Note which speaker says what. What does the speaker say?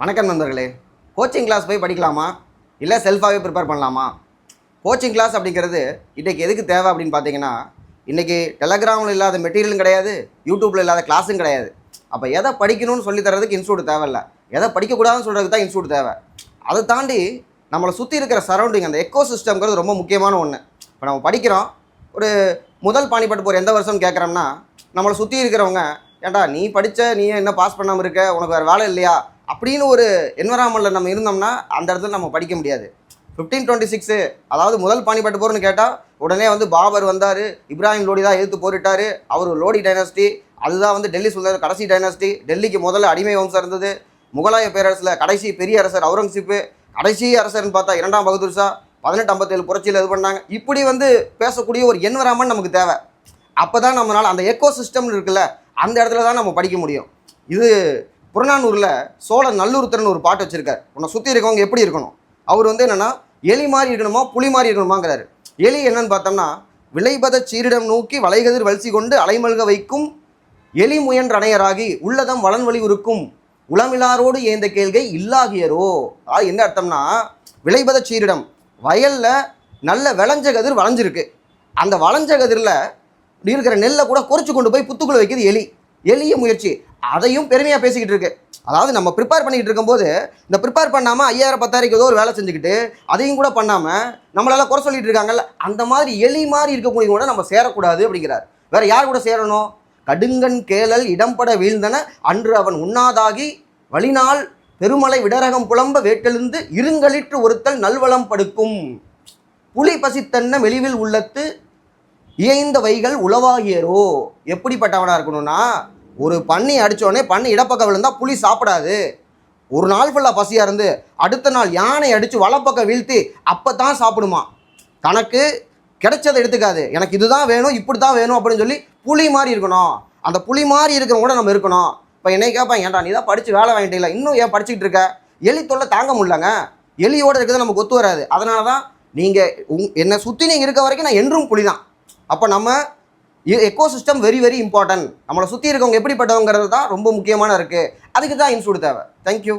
Speaker 1: வணக்கம் நண்பர்களே. Coaching class போய் படிக்கலாமா? இல்லை செல்ஃபாகவே ப்ரிப்பேர் பண்ணலாமா? கோச்சிங் கிளாஸ் அப்படிங்கிறது இன்றைக்கி எதுக்கு தேவை அப்படின்னு பார்த்தீங்கன்னா இன்றைக்கி டெலகிராமில் இல்லாத மெட்டீரியலும் கிடையாது யூடியூப்பில் இல்லாத கிளாஸும் கிடையாது. அப்போ எதை படிக்கணும்னு சொல்லி தரதுக்கு இன்ஸ்டியூட் தேவையில்ல. எதை படிக்கக்கூடாதுன்னு சொல்கிறதுக்கு தான் இன்ஸ்டியூட் தேவை. அதை தாண்டி நம்மளை சுற்றி இருக்கிற சரௌண்டிங் அந்த எக்கோ சிஸ்டம்ங்கிறது ரொம்ப முக்கியமான ஒன்று இப்போ நம்ம படிக்கிறோம் ஒரு முதல் பாணிப்பட்டு போகிற எந்த வருஷம்னு கேட்குறோம்னா நம்மளை சுற்றி இருக்கிறவங்க ஏன்டா நீ படித்த நீ என்ன பாஸ் பண்ணாமல் இருக்க? உனக்கு வேறு வேலை இல்லையா? அப்படின்னு ஒரு என்வரான்மெண்ட்டில் நம்ம இருந்தோம்னா அந்த இடத்துல நம்ம படிக்க முடியாது. ஃபிஃப்டீன் டுவெண்ட்டி சிக்ஸு அதாவது முதல் பாணிப்பட்டு போர்னு கேட்டால் உடனே வந்து பாபர் வந்தார் இப்ராஹிம் லோடி தான் எதிர்த்து போரிட்டார் அவர் லோடி டைனாஸ்டி அதுதான் வந்து டெல்லி சுல்தான் கடைசி டைனாஸ்டி டெல்லிக்கு முதல்ல அடிமை வம்சம் இருந்தது முகலாய பேரரசில் கடைசி பெரிய அரசர் அவுரங்கசீப்பு கடைசி அரசர்னு பார்த்தா இரண்டாம் பகதூர் ஷா பதினெட்டு ஐம்பத்தேழு புரட்சியில் இது பண்ணாங்க. இப்படி வந்து பேசக்கூடிய ஒரு என்வரான்மெண்ட் நமக்கு தேவை. அப்போ தான் நம்மளால் அந்த எக்கோ சிஸ்டம்னு இருக்குல்ல அந்த இடத்துல தான் நம்ம படிக்க முடியும். இது புறநானூரில் சோழ நல்லூர்த்தர்னு ஒரு பாட்டு வச்சுருக்கார். உன்னை சுற்றி இருக்கவங்க எப்படி இருக்கணும்? அவர் வந்து என்னென்னா எலி மாதிரி இருக்கணுமா புலி மாதிரி இருக்கணுமாங்கிறாரு. எலி என்னன்னு பார்த்தோம்னா விளைபத சீரிடம் நோக்கி வளைகதிர் வல்சி கொண்டு அலைமல்க வைக்கும் எலி முயன்ற அணையராகி உள்ளதம் வளன்வழி உருக்கும் உளமிலாரோடு ஏந்த கேள்கை இல்லாகியரோ? ஆ என்ன அர்த்தம்னா விளைபத சீரிடம் வயலில் நல்ல விளைஞ்ச கதிர் வளைஞ்சிருக்கு. அந்த வளைஞ்ச கதிரில் இருக்கிற நெல்லை கூட குறைச்சி கொண்டு போய் புத்துக்குள்ள வைக்கிறது எலி. எளிய முயற்சி. அதையும் பெருமையாக பேசிக்கிட்டு இருக்கு. அதாவது நம்ம ப்ரிப்பேர் பண்ணிக்கிட்டு இருக்கும்போது இந்த ப்ரிப்பேர் பண்ணாமல் ஐயாயிரம் பத்தாயிரம் ஏதோ ஒரு வேலை செஞ்சுக்கிட்டு அதையும் கூட பண்ணாமல் நம்மளால் குறை சொல்லிட்டு இருக்காங்கல்ல அந்த மாதிரி எலி மாதிரி இருக்கக்கூடிய கூட நம்ம சேரக்கூடாது அப்படிங்கிறார். வேற யார் கூட சேரணும்? கடுங்கன் கேளல் இடம்பட வீழ்ந்தன அன்று அவன் உண்ணாதாகி வழிநாள் பெருமலை விடரகம் புலம்ப வேட்டெழுந்து இருங்களிற்று ஒருத்தல் நல்வளம் படுக்கும். புலி பசித்தன்ன மெலிவில் உள்ளத்து இயைந்த வைகள் உளவாகியரோ? எப்படிப்பட்டவனாக இருக்கணும்னா ஒரு பண்ணி அடித்தோடனே பண்ணி இடப்பக்கம் விழுந்தால் புளி சாப்பிடாது. ஒரு நாள் ஃபுல்லாக பசியாக இருந்து அடுத்த நாள் யானை அடித்து வலப்பக்கம் வீழ்த்தி அப்போ தான் சாப்பிடுமா. தனக்கு கிடைச்சதை எடுத்துக்காது. எனக்கு இதுதான் வேணும் இப்படி தான் வேணும் அப்படின்னு சொல்லி புளி மாதிரி இருக்கணும். அந்த புளி மாதிரி இருக்கிறவங்க கூட நம்ம இருக்கணும். இப்போ என்னை கேட்பாங்க ஏன்டா நீ தான் படித்து வேலை வாங்கிட்டே இன்னும் ஏன் படிச்சுக்கிட்டு இருக்க? எலி தொல்லை தாங்க முடியலங்க. எலியோடு இருக்கிறது நமக்கு ஒத்து வராது. அதனால தான் நீங்கள் உங் என்னை சுற்றி நீங்கள் இருக்க வரைக்கும் நான் என்றும் புலி தான் அப்போ நம்ம echo system very very important நம்மளை சுற்றி இருக்கவங்க எப்படிப்பட்டவங்கிறது தான் ரொம்ப முக்கியமான இருக்குது அதுக்கு தான் இன்ஸ்டியூட் தேவை. தேங்க்யூ